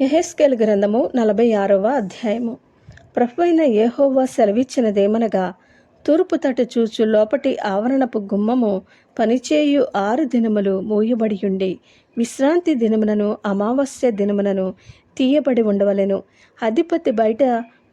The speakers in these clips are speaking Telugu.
ఎహెస్కెల్ గ్రంథము నలభై ఆరవ అధ్యాయము. ప్రభు అయిన ఏహోవా సెలవిచ్చినదేమనగా తూర్పు తట్టు చూచు లోపటి ఆవరణపు గుమ్మము పనిచేయు ఆరు దినములు మూయబడియుండి విశ్రాంతి దినమునను అమావాస్య దినమునను తీయబడి ఉండవలెను. అధిపతి బయట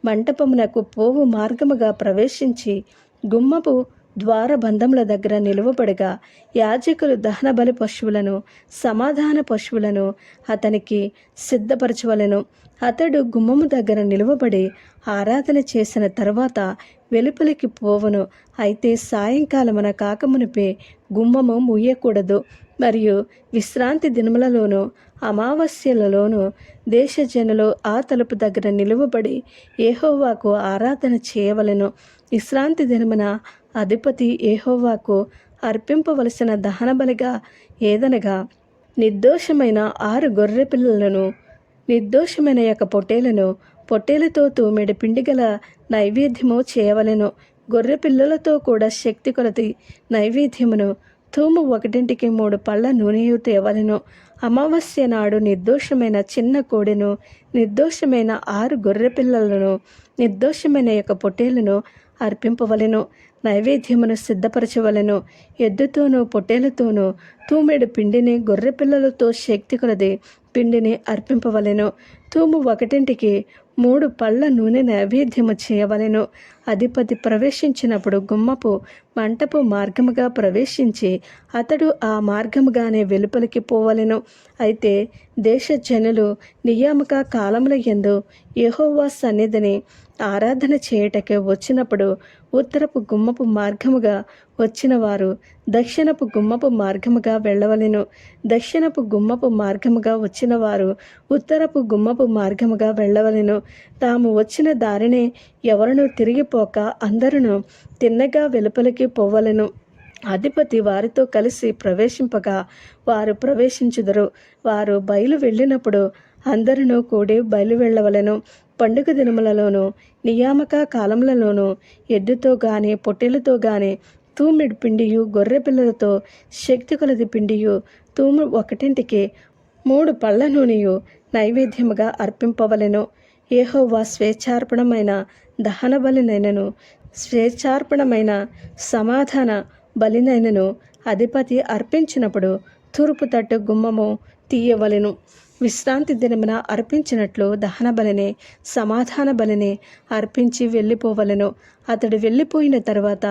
మంటపమునకు పోవు మార్గముగా ప్రవేశించి గుమ్మపు ద్వారబంధముల దగ్గర నిలువబడగా యాజకులు దహన బలి పశువులను సమాధాన పశువులను అతనికి సిద్ధపరచవలెను. అతడు గుమ్మము దగ్గర నిలువబడి ఆరాధన చేసిన తర్వాత వెలుపలికి పోవును. అయితే సాయంకాలమున కాకమునిపే గుమ్మము ముయ్యకూడదు మరియు విశ్రాంతి దినములలోనూ అమావాస్యలలోనూ దేశజనులు ఆ తలుపు దగ్గర నిలువబడి ఏహోవాకు ఆరాధన చేయవలెను. విశ్రాంతి దినమున అధిపతి ఏహోవాకు అర్పింపవలసిన దహన బలిగా ఏదనగా నిర్దోషమైన ఆరు గొర్రె పిల్లలను నిర్దోషమైన యొక్క పొట్టేలను పొట్టేలతో తూమెడు పిండిగల నైవేద్యము చేయవలెను. గొర్రె పిల్లలతో కూడా శక్తి కొలది నైవేద్యమును తూము ఒకటింటికి మూడు పళ్ళ నూనెయు తేవలెను. అమావాస్య నాడు నిర్దోషమైన చిన్న కోడెను నిర్దోషమైన ఆరు గొర్రె పిల్లలను నిర్దోషమైన యొక్క పొట్టేలను అర్పింపవలెను. నైవేద్యమును సిద్ధపరచవలెను. ఎద్దుతోనూ పొట్టేలతోనూ తూమెడు పిండిని గొర్రె పిల్లలతో శక్తి కొలది పిండిని అర్పింపవలెను. తూము ఒకటింటికి మూడు పళ్ళ నూనె నైవేద్యము చేయవలెను. అధిపతి ప్రవేశించినప్పుడు గుమ్మపు మంటపు మార్గముగా ప్రవేశించి అతడు ఆ మార్గముగానే వెలుపలికి పోవలెను. అయితే దేశ జనులు నియామక కాలముల ఎందు యహోవా సన్నిధిని ఆరాధన చేయుటకే వచ్చినప్పుడు ఉత్తరపు గుమ్మపు మార్గముగా వచ్చిన వారు దక్షిణపు గుమ్మపు మార్గముగా వెళ్ళవలెను. దక్షిణపు గుమ్మపు మార్గముగా వచ్చిన వారు ఉత్తరపు గుమ్మపు మార్గముగా వెళ్ళవలెను. తాము వచ్చిన దారినే ఎవరునూ తిరిగిపోక అందరూ తిన్నగా వెలుపలికి పోవలెను. అధిపతి వారితో కలిసి ప్రవేశింపగా వారు ప్రవేశించుదరు. వారు బయలు వెళ్ళినప్పుడు అందరినూ కూడి బయలు వెళ్ళవలెను. పండుగ దినములలోనూ నియామక కాలములలోనూ ఎద్దుతో గాని పొట్టెలతో గాని తూమిడి పిండియు గొర్రె పిల్లలతో శక్తి కొలది పిండియు తూము ఒకటింటికి మూడు పళ్ళ నూనెయు నైవేద్యముగా అర్పింపవలెను. ఏహోవా స్వేచ్ఛార్పణమైన దహన బలినైనను స్వేచ్ఛార్పణమైన సమాధాన బలినైనను అధిపతి అర్పించినప్పుడు తూర్పు తట్టు గుమ్మము తీయవలెను. విశ్రాంతి దినమున అర్పించినట్లు దహన బలిని సమాధాన బలిని అర్పించి వెళ్ళిపోవలెను. అతడు వెళ్ళిపోయిన తర్వాత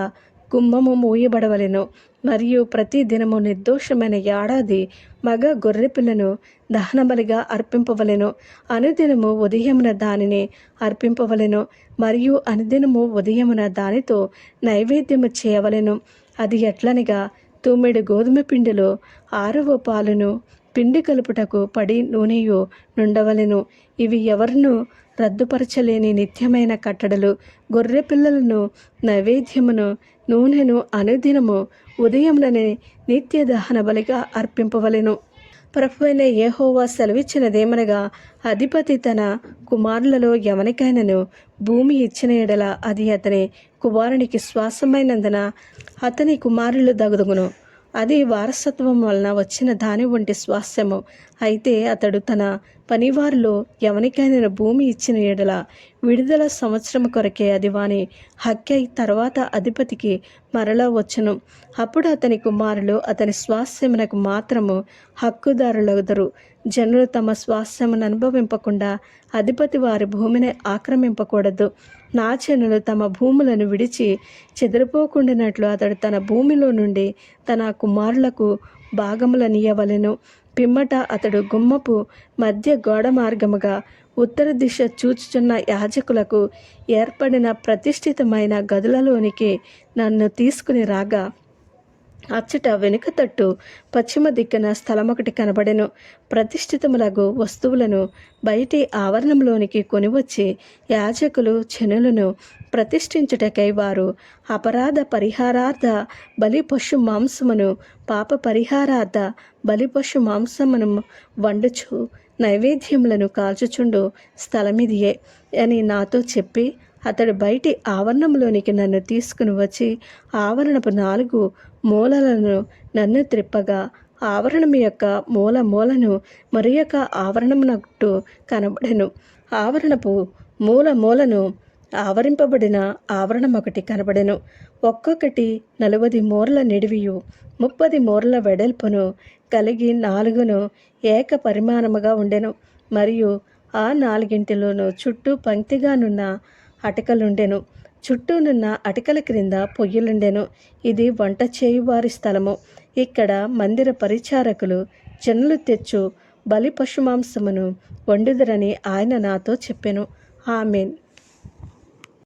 గుమ్మము మూయబడవలెను. మరియు ప్రతి దినము నిర్దోషమైన ఏడాది మగ గొర్రెపిల్లను దహనబలిగా అర్పింపవలెను. అనుదినము ఉదయమున దానిని అర్పింపవలెను. మరియు అనుదినము ఉదయమున దానితో నైవేద్యము చేయవలెను. అది ఎట్లనగా తుమ్మెడు గోధుమ పిండిలో ఆరవ పాలును పిండి కలుపుటకు పడి నూనెయు నుండవలెను. ఇవి ఎవరినూ రద్దుపరచలేని నిత్యమైన కట్టడలు. గొర్రె పిల్లలను నైవేద్యమును నూనెను అనుదినము ఉదయంలోనే నిత్య దహన బలిగా అర్పింపవలెను. ప్రభువైన ఏహోవా సెలవిచ్చినదేమనగా అధిపతి తన కుమారులలో ఎవరికైనాను భూమి ఇచ్చిన ఎడల అది అతని కుమారునికి శ్వాసమైనందున అతని కుమారులు దగుదుగును. అది వారసత్వం వలన వచ్చిన దాని వంటి స్వాస్థ్యము అయితే అతడు తన పనివారిలో ఎవరికైనా భూమి ఇచ్చిన ఎడల విడుదల సంవత్సరం కొరకే అది వాని హక్కై తర్వాత అధిపతికి మరలా వచ్చును. అప్పుడు అతని కుమారులు అతని స్వాస్థ్యమునకు మాత్రము హక్కుదారులగుదరు. జనులు తమ స్వాస్థ్యమును అనుభవింపకుండా అధిపతి వారి భూమిని ఆక్రమింపకూడదు. నా జనులు తమ భూములను విడిచి చెదిరిపోకుండానట్లు అతడు తన భూమిలో నుండి తన కుమారులకు భాగములనియవలెను పిమ్మట అతడు గుమ్మపు మధ్య గోడ మార్గముగా ఉత్తర దిశ చూచుచున్న యాజకులకు ఏర్పడిన ప్రతిష్ఠితమైన గదులలోనికి నన్ను తీసుకుని రాగా అచ్చట వెనుక తట్టు పశ్చిమ దిక్కున స్థలమొకటి కనబడెను. ప్రతిష్ఠితములగు వస్తువులను బయటి ఆవరణంలోనికి కొనివచ్చి యాజకులు చెనులను ప్రతిష్ఠించుటకై వారు అపరాధ పరిహారార్థ బలి పశు మాంసమును పాప పరిహారార్థ బలి పశు మాంసమును వండుచు నైవేద్యములను కాల్చుచుండు స్థలమిదియే అని నాతో చెప్పి అతడు బయటి ఆవరణంలోనికి నన్ను తీసుకుని వచ్చి ఆవరణపు నాలుగు మూలలను నన్ను త్రిప్పగా ఆవరణం యొక్క మూల మూలను మరి యొక్క ఆవరణమునట్టు కనబడెను. ఆవరణపు మూల మూలను ఆవరింపబడిన ఆవరణం ఒకటి కనబడెను. ఒక్కొక్కటి నలువది మూరల నిడివియు ముప్పది మూరల వెడల్పును కలిగి నాలుగును ఏక పరిమాణముగా ఉండెను. మరియు ఆ నాలుగింటిలోనూ చుట్టూ పంక్తిగానున్న అటకలుండెను. చుట్టూనున్న అటకల క్రింద పొయ్యిలుండెను. ఇది వంట చేయువారి స్థలము. ఇక్కడ మందిర పరిచారకులు జనులు తెచ్చు బలి పశుమాంసమును వండుదరని ఆయన నాతో చెప్పెను. ఆమెన్.